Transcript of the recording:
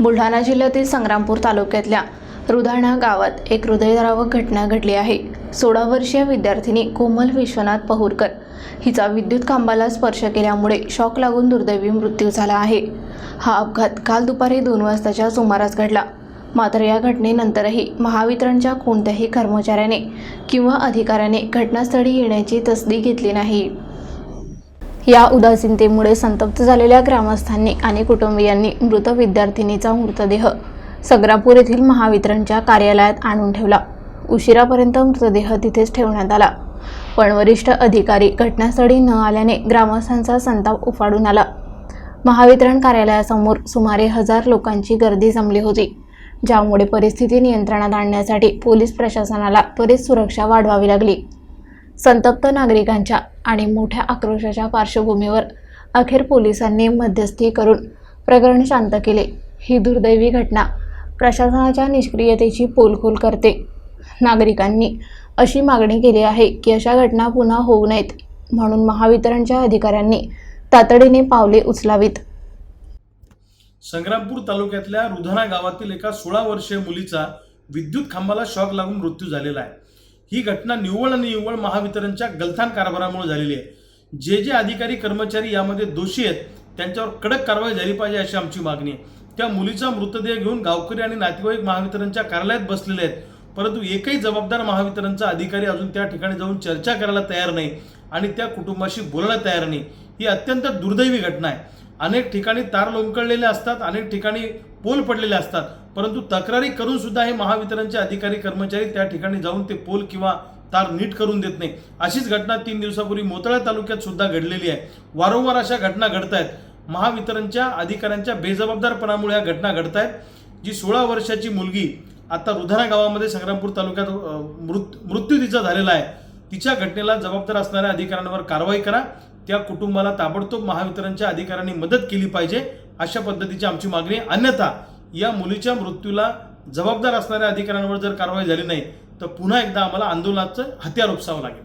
बुलढाणा जिल्ह्यातील संग्रामपूर तालुक्यातल्या रुधाणा गावात एक हृदयद्रावक घटना घडली आहे. सोळा वर्षीय विद्यार्थिनी कोमल विश्वनाथ पहुरकर हिचा विद्युत खांबाला स्पर्श केल्यामुळे शॉक लागून दुर्दैवी मृत्यू झाला आहे. हा अपघात काल दुपारी दोन वाजताच्या सुमारास घडला. मात्र या घटनेनंतरही महावितरणच्या कोणत्याही कर्मचाऱ्याने किंवा अधिकाऱ्याने घटनास्थळी येण्याची तसदी घेतली नाही. या उदासीनतेमुळे संतप्त झालेल्या ग्रामस्थांनी आणि कुटुंबियांनी मृत विद्यार्थिनीचा मृतदेह संग्रापूर येथील महावितरणच्या कार्यालयात आणून ठेवला. उशिरापर्यंत मृतदेह तिथेच ठेवण्यात आला. पण वरिष्ठ अधिकारी घटनास्थळी न आल्याने ग्रामस्थांचा संताप उफाडून आला. महावितरण कार्यालयासमोर सुमारे हजार लोकांची गर्दी जमली होती ज्यामुळे परिस्थिती नियंत्रणात आणण्यासाठी पोलीस प्रशासनाला त्वरित सुरक्षा वाढवावी लागली. संतप्त नागरिकांच्या आणि मोठ्या आक्रोशाच्या पार्श्वभूमीवर अखेर पोलिसांनी मध्यस्थी करून प्रकरण शांत केले. ही दुर्दैवी घटना प्रशासनाच्या निष्क्रियतेची पोलखोल करते. नागरिकांनी अशी मागणी केली आहे की अशा घटना पुन्हा होऊ नयेत म्हणून महावितरणच्या अधिकाऱ्यांनी तातडीने पावले उचलावीत. संग्रामपूर तालुक्यातल्या रुधाना गावातील एका सोळा वर्षीय मुलीचा विद्युत खांबाला शॉक लागून मृत्यू झालेला आहे. ही घटना निव्वळ आणि निव्वळ महावितरणच्या गलथान कारभारामुळे झालेली आहे. जे जे अधिकारी कर्मचारी यामध्ये दोषी आहेत त्यांच्यावर कडक कारवाई झाली पाहिजे अशी आमची मागणी आहे. त्या मुलीचा मृतदेह घेऊन गावकरी आणि नातेवाईक महावितरणच्या कार्यालयात बसलेले आहेत. परंतु एकही जबाबदार महावितरणचा अधिकारी अजून त्या ठिकाणी जाऊन चर्चा करायला तयार नाही आणि त्या कुटुंबाशी बोलायला तयार नाही. ही अत्यंत दुर्दैवी घटना आहे. अनेक ठिकाणी तार लोंबकळलेले असतात अनेक ठिकाणी पोल पडलेले असतात परंतु तक्रारी करून सुद्धा हे महावितरणचे अधिकारी कर्मचारी त्या ठिकाणी जाऊन ते पोल किंवा तार नीट करून देत नाही. अशीच घटना तीन दिवसापूर्वी मोतळा तालुक्यात सुद्धा घडलेली आहे. वारंवार अशा घटना घडत आहेत. महावितरणच्या अधिकाऱ्यांच्या बेजबाबदारपणामुळे या घटना घडत आहेत जी सोळा वर्षाची मुलगी आता रुधाना गावामध्ये संग्रामपूर तालुक्यात मृत मृत्यू तिचा झालेला आहे. तिच्या घटनेला जबाबदार असणाऱ्या अधिकाऱ्यांवर कारवाई करा. त्या कुटुंबाला ताबडतोब महावितरणच्या अधिकाऱ्यांनी मदत केली पाहिजे अशा पद्धतीची आमची मागणी अन्यथा या मुलीच्या मृत्यूला जबाबदार असणाऱ्या अधिकाऱ्यांवर जर कारवाई झाली नाही तर पुन्हा एकदा आम्हाला आंदोलनाचं हत्यार उपसावं लागेल.